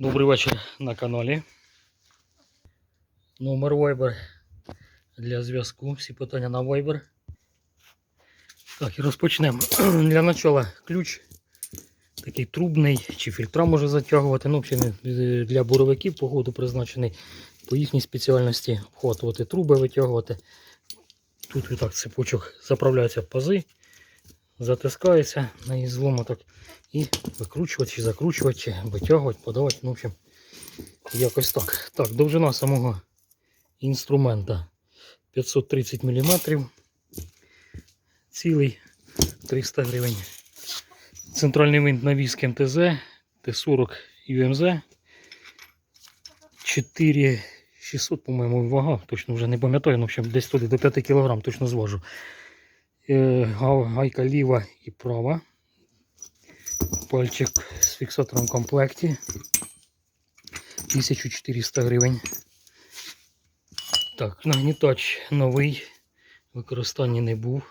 Добрий вечір на каналі. Номер Viber для зв'язку. Всі питання на Viber. Так, і розпочнемо. Для начала ключ такий трубний, чи фільтра може затягувати. Ну, взагалі для буровиків погоду призначений по їхній спеціальності обхватувати труби, витягувати. Тут отак цепочок заправляються пази, затискається на її злому так. І викручувати, чи закручувати, чи витягувати, подавати. Ну, в общем, якось так. Так, довжина самого інструмента 530 мм. Цілий 300 гривень. Центральний винт навіс МТЗ, Т40 UMZ. 4600, по-моєму, вага, точно вже не пам'ятаю, ну, в общем, десь туди до 5 кг точно зважу. Е, га- Гайка ліва і права. Пальчик з фіксатором в комплекті. 1400 гривень. Так, нагнітач новий. Використання не був.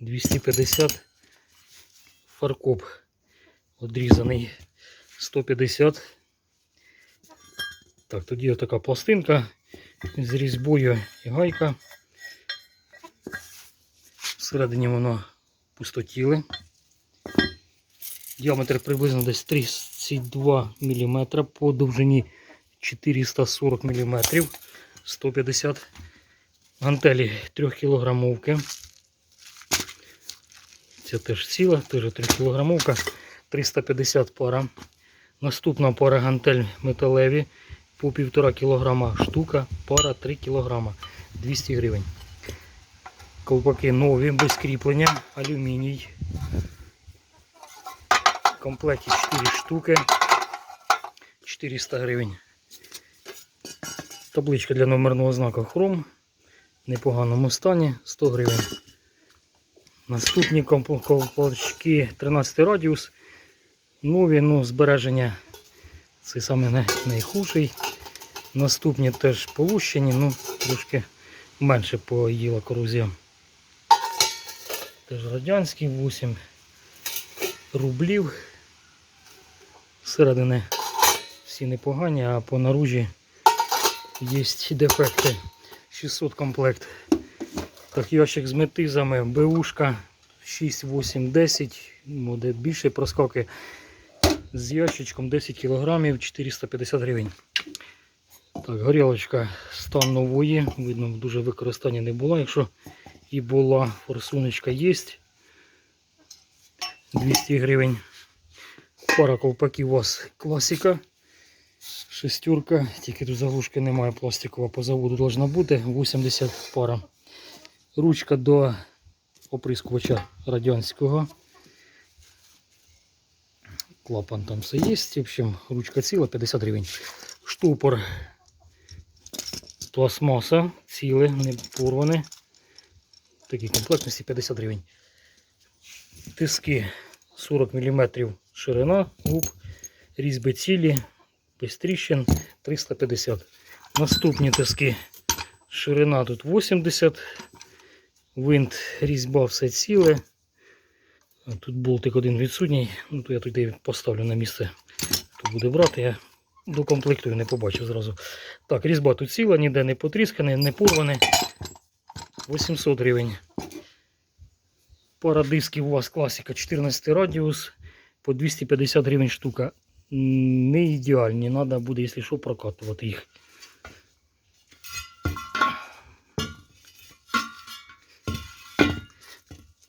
250. Фаркоп одрізаний 150. Так, тоді отака пластинка з різьбою і гайка. Всередині воно пустотіле. Діаметр приблизно десь 32 мм, по довжині 440 мм, 150 гантелі 3 кілограмовки. Це теж ціла, теж 3 кілограмовка, 350 пара. Наступна пара гантель металеві по 1,5 кг штука, пара 3 кг, 200 гривень. Колпаки нові, без кріплення, алюміній. В комплекті 4 штуки. 400 гривень. Табличка для номерного знака Хром. В непоганому стані 100 гривень. Наступні колпачки 13 радіус. Нові, ну, збереження. Це саме най- найхудший. Наступні теж полущені, ну трошки менше поїла корозія. Теж радянський 8 рублів. Зсередини всі непогані, а по наружі є дефекти. 600 комплект. Так, ящик з метизами, БУшка 6, 8, 10, буде більше проскоки. З ящичком 10 кг 450 гривень. Так, горілочка стан нової. Видно, дуже використання не було. Якщо і була, форсуночка є. 200 гривень. Пара ковпаків у вас класика. Шестерка. Тільки тут заглушки немає пластикова по заводу должна бути. 80 пара. Ручка до оприскувача радянського. Клапан там все є. В общем, ручка ціла 50 гривень. Штупор пластмаса, ціле, не порване. Такі комплектності 50 гривень. Тиски 40 мм ширина губ, різьби цілі, без тріщин 350. Наступні тиски ширина тут 80, винт, різьба все ціле. Тут болтик один відсутній, ну то я туди поставлю на місце, хто буде брати. Я докомплектую, не побачив зразу. Так, різьба тут ціла, ніде не потріскане, не порване. 800 гривень. Пара дисків у вас класика 14 радіус по 250 гривень штука. Не ідеальні, треба буде, якщо що, прокатувати їх.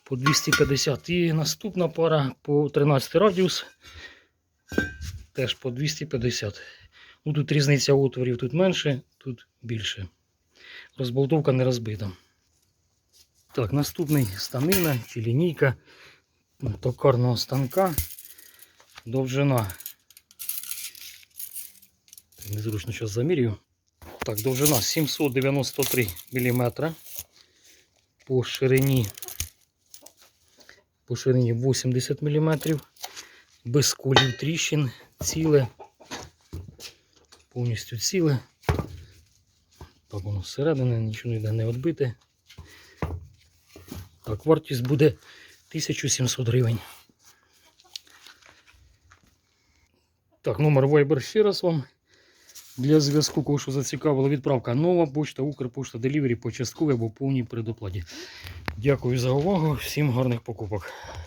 По 250. І наступна пара по 13 радіус. Теж по 250. Ну, тут різниця отворів тут менше, тут більше. Розболтовка не розбита. Так, наступний станина чи лінійка токарного станка. Довжина. Незручно зараз замірюю. Так, довжина 793 мм. По ширині. По ширині 80 мм. Без колів тріщин, ціле. Повністю ціле. Так воно зсередини, нічого ніде не відбите. Так, вартість буде 1700 гривень. Так, номер Viber ще раз вам. Для зв'язку, кого що зацікавила відправка нова почта, Укрпошта, Делівері по частковій або повній предоплаті. Дякую за увагу, всім гарних покупок.